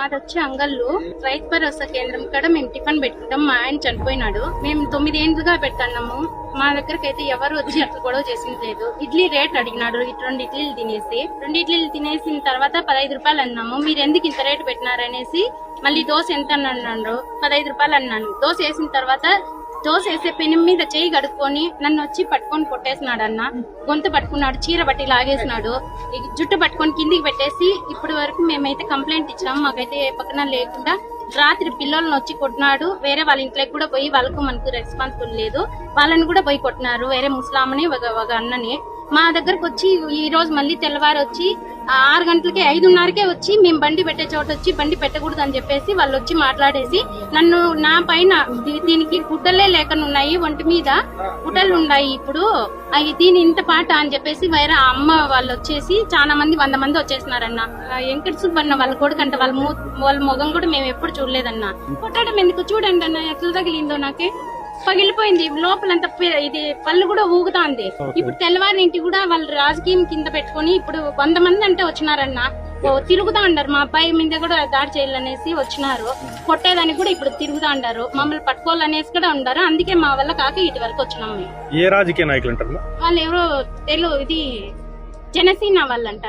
మాది వచ్చి అంగళ్ళు రైతు భరోసా కేంద్రం కాడ మేము టిఫిన్ పెట్టుకుంటాం. మా ఆయన చనిపోయినాడు. మేము తొమ్మిది ఏండ్లుగా పెడుతున్నాము. మా దగ్గరకి అయితే ఎవరు వచ్చి అట్లా గొడవ చేసింది లేదు. ఇడ్లీ రేట్ అడిగినాడు. ఇటు రెండు ఇడ్లీలు తినేసి. రెండు ఇడ్లీలు తినేసిన తర్వాత పదహైదు రూపాయలు అన్నాము. మీరు ఎందుకు ఇంత రేటు పెట్టినారనేసి మళ్ళీ దోశ ఎంత అని అన్నాడు? పదహైదు రూపాయలు అన్నాను. దోశ వేసిన తర్వాత దోశ వేసే పెనం మీద చేయి కడుక్కొని నన్ను వచ్చి పట్టుకొని కొట్టేసినాడు అన్న గొంతు పట్టుకున్నాడు చీర బట్టి లాగేసినాడు. జుట్టు పట్టుకొని కిందికి పెట్టేసి ఇప్పటి వరకు మేమైతే కంప్లైంట్ ఇచ్చినాం మాకైతే ఏ పక్కన లేకుండా రాత్రి పిల్లలను వచ్చి కొట్టినాడు. వేరే వాళ్ళ ఇంట్లోకి కూడా పోయి వాళ్ళకు మనకు రెస్పాన్సిబుల్ లేదు. వాళ్ళని కూడా పోయి కొట్టినారు. వేరే ముస్లామని ఒక ఒక అన్నని. మా దగ్గరకు వచ్చి ఈ రోజు మళ్ళీ తెల్లవారు వచ్చి ఆరు గంటలకి ఐదున్నరకే వచ్చి మేము బండి పెట్టే చోట వచ్చి బండి పెట్టకూడదు అని చెప్పేసి వాళ్ళు వచ్చి మాట్లాడేసి నన్ను నా పైన దీ- దీనికి గుడ్డలే లేకుండా ఉన్నాయి ఒంటి మీద. గుడ్డలు ఉన్నాయి ఇప్పుడు. అవి దీని ఇంత పాట అని చెప్పేసి వేరే అమ్మ వాళ్ళు వచ్చేసి చాలా మంది వంద మంది వచ్చేసినారన్న వెంకట సుబ్బన్న వాళ్ళ కొడుకు వాళ్ళ వాళ్ళ మొగం కూడా మేము ఎప్పుడు చూడలేదన్న. కొట్టడం ఎందుకు? చూడండి అన్న ఎట్లా తగిలిందో నాకే. పగిలిపోయింది. లోపలంతా ఇది పళ్ళు కూడా ఊగుతాంది. ఇప్పుడు తెల్లవారింటి కూడా వాళ్ళు రాజకీయం కింద పెట్టుకొని ఇప్పుడు వంద మంది అంటే వచ్చినారన్న. ఓ తిరుగుతా ఉండారు మా అబ్బాయి మీద కూడా దాడి చేయాలనేసి వచ్చినారు. కొట్టేదానికి కూడా ఇప్పుడు తిరుగుతా ఉండారు మమ్మల్ని పట్టుకోవాలనేసి కూడా ఉండారు అందుకే మా వల్ల కాక ఇటు వరకు వచ్చినాం మేము. ఏ రాజకీయ నాయకులు అంటారు? వాళ్ళు ఎవరో తెలు ఇది జనసేన వాళ్ళంట